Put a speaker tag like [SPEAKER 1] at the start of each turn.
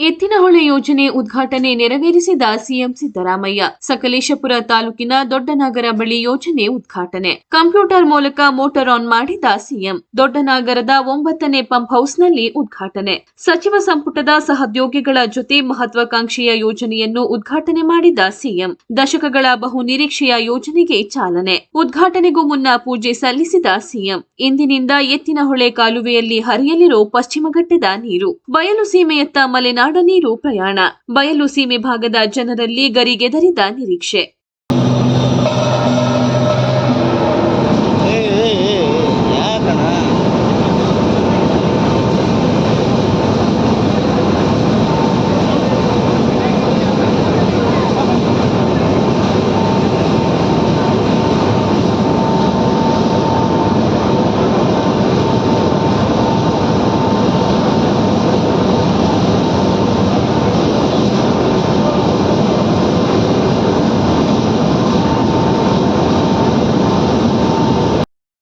[SPEAKER 1] ಎತ್ತಿನಹೊಳೆ ಯೋಜನೆ ಉದ್ಘಾಟನೆ ನೆರವೇರಿಸಿದ ಸಿಎಂ ಸಿದ್ದರಾಮಯ್ಯ. ಸಕಲೇಶಪುರ ತಾಲೂಕಿನ ದೊಡ್ಡನಾಗರ ಬಳಿ ಯೋಜನೆ ಉದ್ಘಾಟನೆ. ಕಂಪ್ಯೂಟರ್ ಮೂಲಕ ಮೋಟರ್ ಆನ್ ಮಾಡಿದ ಸಿಎಂ. ದೊಡ್ಡನಾಗರದ ಒಂಬತ್ತನೇ ಪಂಪ್ ಹೌಸ್ನಲ್ಲಿ ಉದ್ಘಾಟನೆ. ಸಚಿವ ಸಂಪುಟದ ಸಹೋದ್ಯೋಗಿಗಳ ಜೊತೆ ಮಹತ್ವಾಕಾಂಕ್ಷೆಯ ಯೋಜನೆಯನ್ನು ಉದ್ಘಾಟನೆ ಮಾಡಿದ ಸಿಎಂ. ದಶಕಗಳ ಬಹು ನಿರೀಕ್ಷೆಯ ಯೋಜನೆಗೆ ಚಾಲನೆ. ಉದ್ಘಾಟನೆಗೂ ಮುನ್ನ ಪೂಜೆ ಸಲ್ಲಿಸಿದ ಸಿಎಂ. ಇಂದಿನಿಂದ ಎತ್ತಿನಹೊಳೆ ಕಾಲುವೆಯಲ್ಲಿ ಹರಿಯಲಿರೋ ಪಶ್ಚಿಮ ಘಟ್ಟದ ನೀರು. ಬಯಲು ಸೀಮೆಯತ್ತ ಮಲೆನಾಡ ನೀರು ಪ್ರಯಾಣ. ಬಯಲು ಸೀಮೆ ಭಾಗದ ಜನರಲ್ಲಿ ಗರಿಗೆದರಿದ ನಿರೀಕ್ಷೆ.